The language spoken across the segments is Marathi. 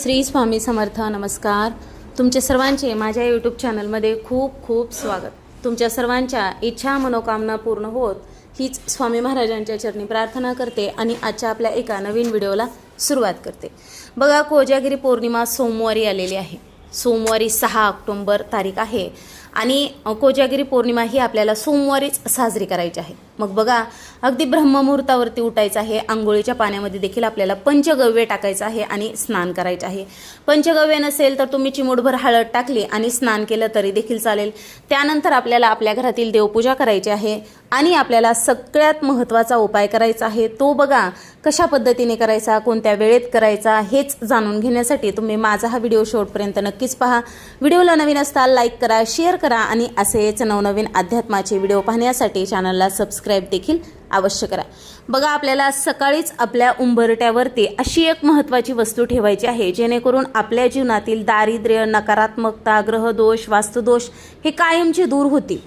श्री स्वामी समर्थ नमस्कार. तुमचे सर्वांचे माझ्या यूट्यूब चॅनलमध्ये खूप खूप स्वागत. तुमच्या सर्वांच्या इच्छा मनोकामना पूर्ण होत हीच स्वामी महाराजांच्या चरणी प्रार्थना करते आणि आजच्या आपल्या एका नवीन व्हिडिओला सुरुवात करते. बघा कोजागिरी पौर्णिमा सोमवारी आलेली आहे. सोमवारी सहा ऑक्टोंबर तारीख आहे. आणि कोजागिरी पौर्णिमा ही आपल्याला सोमवारीच साजरी करायची आहे. मग बघा अगदी ब्रह्ममुहूर्तावरती उठायचं आहे आंघोळीच्या पाण्यामध्ये देखील आपल्याला पंचगव्य टाकायचं आहे आणि स्नान करायचं आहे. पंचगव्य नसेल तर तुम्ही चिमूटभर हळद टाकली आणि स्नान केलं तरी देखील चालेल. त्यानंतर आपल्याला आपल्या घरातील देवपूजा करायची आहे आणि आपल्याला सगळ्यात महत्त्वाचा उपाय करायचा आहे. तो बघा कशा पद्धतीने करायचा कोणत्या वेळेत करायचा हेच जाणून घेण्यासाठी तुम्ही माझा हा व्हिडिओ शेवटपर्यंत नक्कीच पहा. व्हिडिओला नवीन असता लाईक करा शेअर करा आणि असेच नवनवीन अध्यात्माचे व्हिडिओ पाहण्यासाठी चॅनलला सबस्क्राईब देखील अवश्य करा. बघा आपल्याला सकाळीच आपल्या उंबरट्यावरती अशी एक महत्त्वाची वस्तू ठेवायची आहे जेणेकरून आपल्या जीवनातील दारिद्र्य नकारात्मकता ग्रहदोष वास्तुदोष हे कायमचे दूर होतील.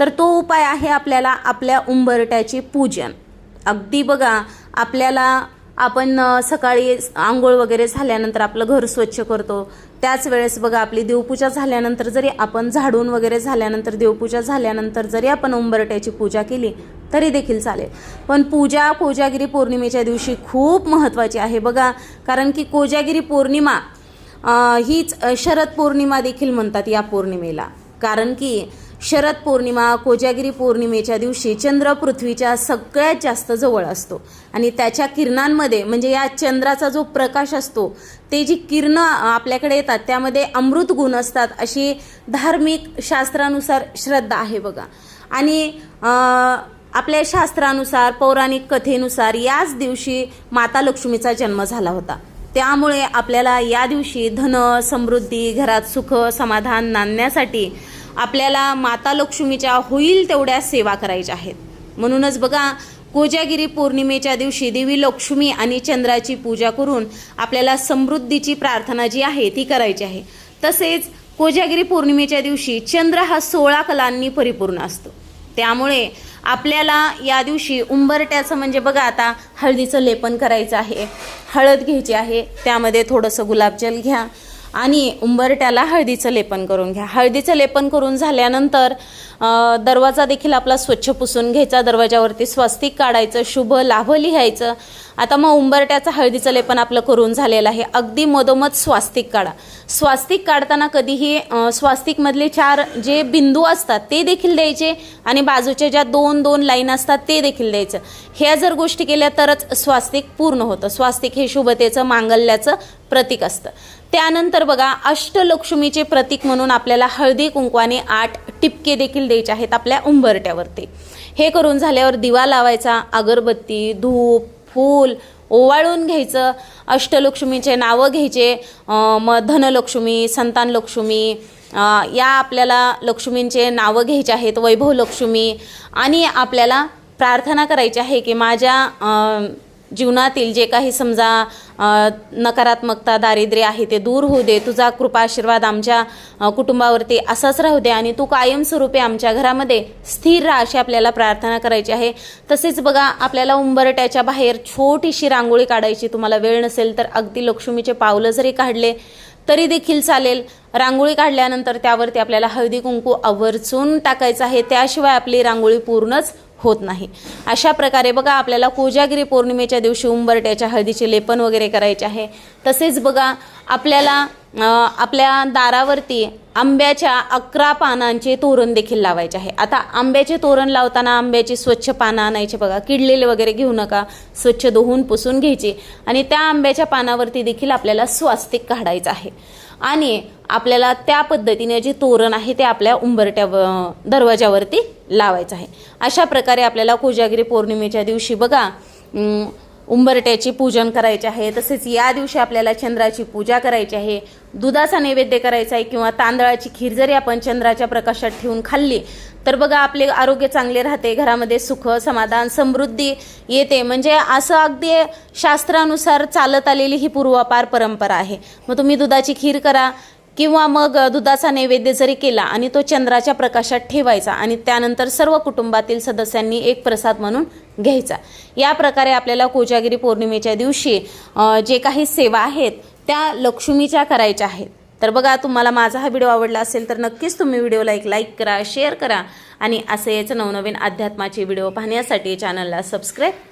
तर तो उपाय आहे आपल्याला आपल्या उंबरट्याचे पूजन. अगदी बघा आपल्याला आपण सकाळी आंघोळ वगैरे झाल्यानंतर आपलं घर स्वच्छ करतो. त्याच वेळेस बघा आपली देवपूजा झाल्यानंतर जरी आपण झाडून वगैरे झाल्यानंतर देवपूजा झाल्यानंतर जरी आपण उंबरट्याची पूजा केली तरी देखील चालेल. पण पूजा कोजागिरी पौर्णिमेच्या दिवशी खूप महत्त्वाची आहे बघा. कारण की कोजागिरी पौर्णिमा हीच शरद पौर्णिमा देखील म्हणतात या पौर्णिमेला. कारण की शरद पौर्णिमा कोजागिरी पौर्णिमेच्या दिवशी चंद्र पृथ्वीच्या सगळ्यात जास्त जवळ असतो. आणि त्याच्या किरणांमध्ये म्हणजे या चंद्राचा जो प्रकाश असतो ते जी किरणं आपल्याकडे येतात त्यामध्ये अमृत गुण असतात अशी धार्मिक शास्त्रानुसार श्रद्धा आहे बघा. आणि आपल्या शास्त्रानुसार पौराणिक कथेनुसार याच दिवशी माता लक्ष्मीचा जन्म झाला होता. त्यामुळे आपल्याला या दिवशी धन समृद्धी घरात सुख समाधान नांदण्यासाठी आपल्याला माता लक्ष्मीच्या होईल तेवढ्या सेवा करायच्या आहेत. म्हणूनच बघा कोजागिरी पौर्णिमेच्या दिवशी देवी लक्ष्मी आणि चंद्राची पूजा करून आपल्याला समृद्धीची प्रार्थना जी आहे ती करायची आहे. तसेच कोजागिरी पौर्णिमेच्या दिवशी चंद्र हा सोळा कलांनी परिपूर्ण असतो. त्यामुळे आपल्याला या दिवशी उंबरट्याचं म्हणजे बघा आता हळदीचं लेपन करायचं आहे हळद घ्यायची आहे त्यामध्ये थोडंसं गुलाबजल घ्या आणि उंबरट्याला हळदीचं लेपन करून घ्या. हळदीचं लेपन करून झाल्यानंतर दरवाजा देखील आपला स्वच्छ पुसून घ्यायचा दरवाजावरती स्वस्तिक काढायचं शुभ लाभ लिहायचं. आता मग उंबरट्याचं हळदीचं लेपन आपलं करून झालेलं आहे. अगदी मधोमध स्वास्तिक काढा. स्वास्तिक काढताना कधीही स्वास्तिकमधले चार जे बिंदू असतात ते देखील द्यायचे आणि बाजूच्या ज्या दोन दोन लाईन असतात ते देखील द्यायचं. ह्या जर गोष्टी केल्या तरच स्वास्तिक पूर्ण होतं. स्वास्तिक हे शुभतेचं मांगल्याचं प्रतीक असतं. त्यानंतर बघा अष्टलक्ष्मीचे प्रतीक म्हणून आपल्याला हळदी कुंकवाने आठ टिपके देखील द्यायचे आहेत आपल्या उंबरट्यावरती. हे करून झाल्यावर दिवा लावायचा अगरबत्ती धूप फूल ओवाळून घ्यायचं. अष्टलक्ष्मीचे नावं घ्यायचे मग धनलक्ष्मी संतान लक्ष्मी या आपल्याला लक्ष्मींचे नावं घ्यायचे आहेत वैभव लक्ष्मी आणि आपल्याला प्रार्थना करायची आहे की माझ्या जीवनातील जे काही समजा नकारात्मकता दारिद्र्य आहे ते दूर होऊ दे तुझा कृपा आशीर्वाद आमच्या कुटुंबावरती असाच राहू दे आणि तू कायमस्वरूपी आमच्या घरामध्ये स्थिर राहा अशी आपल्याला प्रार्थना करायची आहे. तसेच बघा आपल्याला उंबरट्याच्या बाहेर छोटीशी रांगोळी काढायची तुम्हाला वेळ नसेल तर अगदी लक्ष्मीचे पावलं जरी काढले तरी देखील चालेल. रांगोळी काढल्यानंतर त्यावरती आपल्याला हळदी कुंकू आवर्जून टाकायचं आहे. त्याशिवाय आपली रांगोळी पूर्णच होत नाही. अशा प्रकारे बघा आपल्याला कोजागिरी पौर्णिमेच्या दिवशी उंबरट्याच्या हळदीचे लेपन वगैरे करायचे आहे. तसेच बघा आपल्याला आपल्या दारावरती आंब्याच्या अकरा पानांचे तोरण देखील लावायचे आहे. आता आंब्याचे तोरण लावताना आंब्याची स्वच्छ पानं आणायचे बघा. किडलेले वगैरे घेऊ नका. स्वच्छ धुवून पुसून घ्यायचे. आणि त्या आंब्याच्या पानावरती देखील आपल्याला स्वास्तिक काढायचं आहे. आणि आपल्याला त्या पद्धतीने जे तोरण आहे ते आपल्या उंबरट्या दरवाजावरती लावायचं आहे. अशा प्रकारे आपल्याला कोजागिरी पौर्णिमेच्या दिवशी बघा उंबरट्याची पूजन करायचे आहे तसेच या दिवशी आपल्याला चंद्राची पूजा करायची आहे. दुधाचा नैवेद्य करायचा आहे किंवा तांदळाची खीर जरी आपण चंद्राच्या प्रकाशात ठेवून खाल्ली तर बघा आपले आरोग्य चांगले राहते घरामध्ये सुख समाधान समृद्धी येते. म्हणजे असं अगदी शास्त्रानुसार चालत आलेली ही पूर्वापार परंपरा आहे. मग तुम्ही दुधाची खीर करा किंवा मग दुधाचा नैवेद्य जरी केला आणि तो चंद्राच्या प्रकाशात ठेवायचा आणि त्यानंतर सर्व कुटुंबातील सदस्यांनी एक प्रसाद म्हणून घ्यायचा. या प्रकारे आपल्याला कोजागिरी पौर्णिमेच्या दिवशी जे काही सेवा आहेत त्या लक्ष्मीच्या करायच्या आहेत. तर बघा तुम्हाला माझा हा व्हिडिओ आवडला असेल तर नक्कीच तुम्ही व्हिडिओला एक लाईक करा शेअर करा आणि असेच नवनवीन अध्यात्माचे व्हिडिओ पाहण्यासाठी चॅनलला सबस्क्राईब